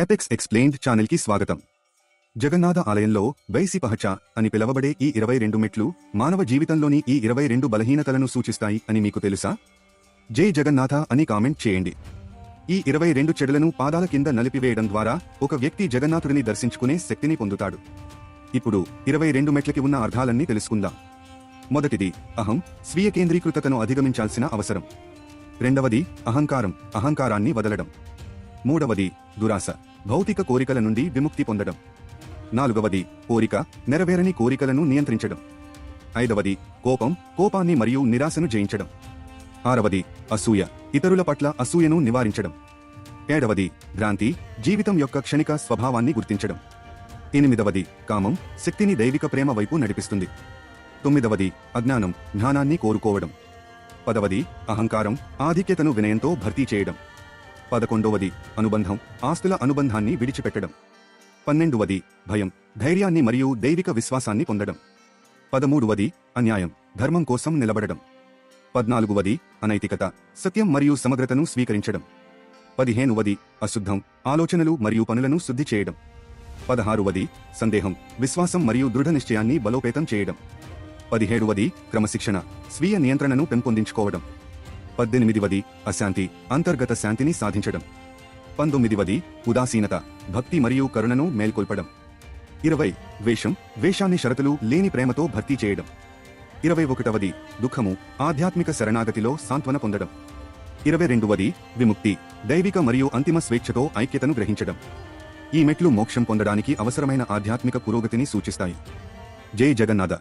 Apex explained ఛానల్కి స్వాగతం. జగన్నాథ ఆలయంలో వైసి పహచ అని పిలవబడే ఈ ఇరవై రెండు మెట్లు మానవ జీవితంలోని ఈ ఇరవై రెండు బలహీనతలను సూచిస్తాయి అని మీకు తెలుసా? జై జగన్నాథ అని కామెంట్ చేయండి. ఈ ఇరవై రెండు చెడులను పాదాల కింద నలిపివేయడం ద్వారా ఒక వ్యక్తి జగన్నాథుడిని దర్శించుకునే శక్తిని పొందుతాడు. ఇప్పుడు ఇరవై రెండు మెట్లకి ఉన్న అర్థాలన్నీ తెలుసుకుందాం. మొదటిది అహం స్వీయ కేంద్రీకృతతను అధిగమించాల్సిన అవసరం. రెండవది అహంకారం అహంకారాన్ని వదలడం. మూడవది దురాశ. భౌతిక కోరికల నుండి విముక్తి పొందడం. నాలుగవది కోరిక నెరవేరని కోరికలను నియంత్రించడం. ఐదవది కోపం కోపాన్ని మరియు నిరాశను జయించడం. ఆరవది అసూయ ఇతరుల పట్ల అసూయను నివారించడం. ఏడవది భ్రాంతి జీవితం యొక్క క్షణిక స్వభావాన్ని గుర్తించడం. ఎనిమిదవది కామం శక్తిని దైవిక ప్రేమ వైపు నడిపిస్తుంది. తొమ్మిదవది అజ్ఞానం జ్ఞానాన్ని కోరుకోవడం. పదవది అహంకారం ఆధిక్యతను వినయంతో భర్తీ చేయడం. పదకొండవది అనుబంధం ఆస్తుల అనుబంధాన్ని విడిచిపెట్టడం. పన్నెండవది భయం ధైర్యాన్ని మరియు దైవిక విశ్వాసాన్ని పొందడం. పదమూడవది అన్యాయం ధర్మం కోసం నిలబడడం. పద్నాలుగవది అనైతికత సత్యం మరియు సమగ్రతను స్వీకరించడం. పదిహేనువది అశుద్ధం ఆలోచనలు మరియు పనులను శుద్ధి చేయడం. పదహారువది సందేహం విశ్వాసం మరియు దృఢ నిశ్చయాన్ని బలోపేతం చేయడం. పదిహేడువది క్రమశిక్షణ స్వీయ నియంత్రణను పెంపొందించుకోవడం. పద్దెనిమిదివది అశాంతి అంతర్గత శాంతిని సాధించడం. పంతొమ్మిదివది ఉదాసీనత భక్తి మరియు కరుణను మేల్కొల్పడం. ఇరవై ద్వేషం ద్వేషాన్ని షరతులు లేని ప్రేమతో భర్తీ చేయడం. ఇరవై ఒకటవది దుఃఖము ఆధ్యాత్మిక శరణాగతిలో సాంత్వన పొందడం. ఇరవై రెండవది విముక్తి దైవిక మరియు అంతిమ స్వేచ్ఛతో ఐక్యతను గ్రహించడం. ఈ మెట్లు మోక్షం పొందడానికి అవసరమైన ఆధ్యాత్మిక పురోగతిని సూచిస్తాయి. జై జగన్నాథ!